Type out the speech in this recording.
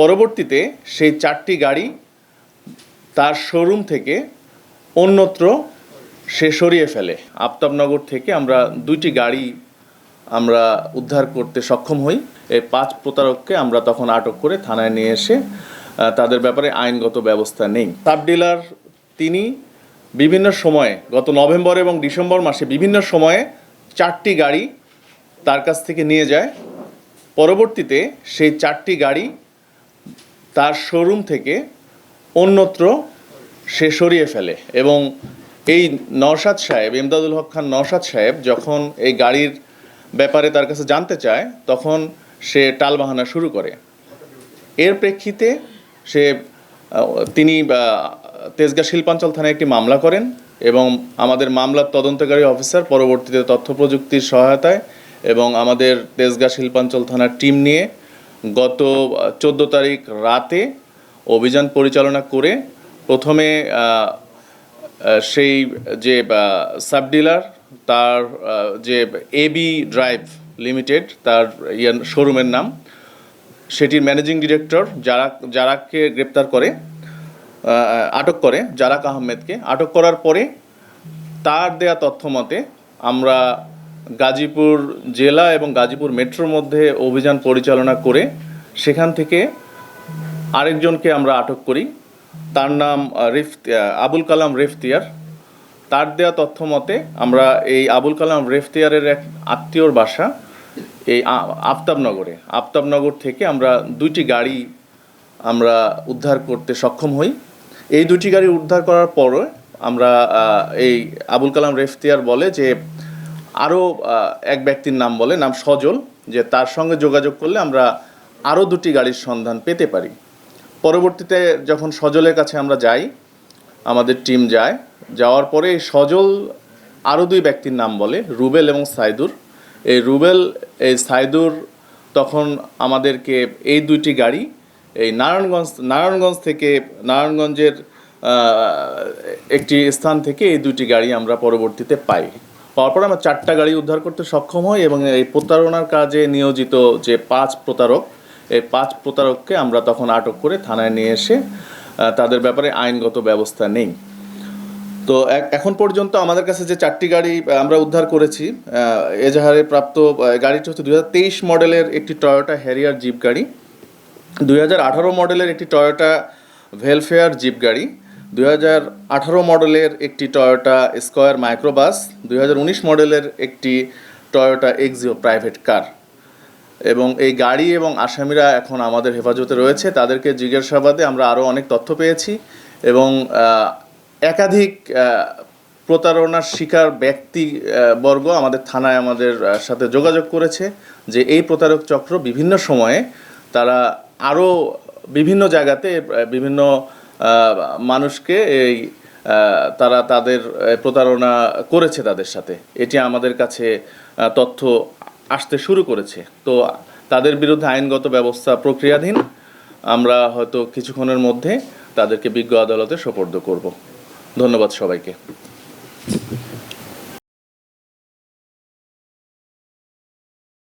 পরবর্তীতে সেই চারটি গাড়ি তার শোরুম থেকে অন্যত্র সে সরিয়ে ফেলে। আফতাবনগর থেকে আমরা দুইটি গাড়ি আমরা উদ্ধার করতে সক্ষম হই। এই পাঁচ প্রতারককে আমরা তখন আটক করে থানায় নিয়ে এসে তাদের ব্যাপারে আইনগত ব্যবস্থা নেই। সাব ডিলার তিনি বিভিন্ন সময়ে, গত নভেম্বর এবং ডিসেম্বর মাসে বিভিন্ন সময়ে চারটি গাড়ি তার কাছ থেকে নিয়ে যায়। পরবর্তীতে সেই চারটি গাড়ি তার শোরুম থেকে অন্যত্র সে সরিয়ে ফেলে। এবং এই নওশাদ সাহেব, ইমদাদুল হক খান নওশাদ সাহেব যখন এই গাড়ির ব্যাপারে তার কাছে জানতে চায়, তখন সে টালবাহানা শুরু করে। এর প্রেক্ষিতে সে তিনি তেজগাঁ শিল্পাঞ্চল থানায় একটি মামলা করেন এবং আমাদের মামলার তদন্তকারী অফিসার পরবর্তীতে তথ্য প্রযুক্তির সহায়তায় এবং আমাদের তেজগাঁ শিল্পাঞ্চল থানার টিম নিয়ে গত চোদ্দ তারিখ রাতে অভিযান পরিচালনা করে প্রথমে সেই যে সাব ডিলার তার যে এবি ড্রাইভ লিমিটেড তার ইয়ার শোরুমের নাম, সেটির ম্যানেজিং ডিরেক্টর যারা, যারাকে গ্রেপ্তার করে আটক করে, জারাক আহমেদকে, আটক করার পরে তার দেয়া তথ্য মতে আমরা গাজীপুর জেলা এবং গাজীপুর মেট্রোর মধ্যে অভিযান পরিচালনা করে সেখান থেকে আরেকজনকে আমরা আটক করি। তার নাম আহ, রিফ আবুল কালাম রেফতিয়ার। তার দেয়া তথ্য মতে আমরা এই আবুল কালাম রেফতিয়ারের এক আত্মীয়র বাসা এই আফতাবনগরে। আফতাবনগর থেকে আমরা দুইটি গাড়ি আমরা উদ্ধার করতে সক্ষম হই। এই দুটি গাড়ি উদ্ধার করার পরে আমরা এই আবুল কালাম রেফতিয়ার বলে যে আরও এক ব্যক্তির নাম বলে, নাম সজল, যে তার সঙ্গে যোগাযোগ করলে আমরা আরও দুটি গাড়ির সন্ধান পেতে পারি। পরবর্তীতে যখন সজলের কাছে আমরা যাই, আমাদের টিম যায়, যাওয়ার পরে সজল আরও দুই ব্যক্তির নাম বলে, রুবেল এবং সাইদুর। এই রুবেল, এই সাইদুর তখন আমাদেরকে এই দুইটি গাড়ি, এই নারায়ণগঞ্জ নারায়ণগঞ্জ থেকে, নারায়ণগঞ্জের একটি স্থান থেকে এই দুইটি গাড়ি আমরা পরবর্তীতে পাই। পাওয়ার পর আমরা চারটা গাড়ি উদ্ধার করতে সক্ষম হই এবং এই প্রতারণার কাজে নিয়োজিত যে পাঁচ প্রতারক, এই পাঁচ প্রতারককে আমরা তখন আটক করে থানায় নিয়ে এসে তাদের ব্যাপারে আইনগত ব্যবস্থা নেই। তো এখন পর্যন্ত আমাদের কাছে যে চারটি গাড়ি আমরা উদ্ধার করেছি এজাহারে প্রাপ্ত গাড়িটি হচ্ছে দুই হাজার তেইশ মডেলের একটি টয়োটা হ্যারিয়ার জিপ গাড়ি, দুই হাজার আঠারো মডেলের একটি টয়োটা ভেলফেয়ার জিপ গাড়ি দুই হাজার আঠারো মডেলের একটি টয়োটা স্কয়ার মাইক্রোবাস দুই হাজার উনিশ মডেলের একটি টয়োটা এক্সিও প্রাইভেট কার এবং এই গাড়ি এবং আসামিরা এখন আমাদের হেফাজতে রয়েছে। তাদেরকে জিজ্ঞাসাবাদে আমরা আরও অনেক তথ্য পেয়েছি এবং একাধিক প্রতারণার শিকার ব্যক্তি বর্গ আমাদের থানায় আমাদের সাথে যোগাযোগ করেছে যে এই প্রতারক চক্র বিভিন্ন সময়ে তারা আরও বিভিন্ন জায়গাতে বিভিন্ন মানুষকে এই তারা তাদের প্রতারণা করেছে তাদের সাথে। এটি আমাদের কাছে তথ্য আসতে শুরু করেছে। তো তাদের বিরুদ্ধে আইনগত ব্যবস্থা প্রক্রিয়াধীন। আমরা হয়তো কিছুক্ষণের মধ্যে তাদেরকে বিজ্ঞ আদালতে সোপর্দ করব। ধন্যবাদ সবাইকে।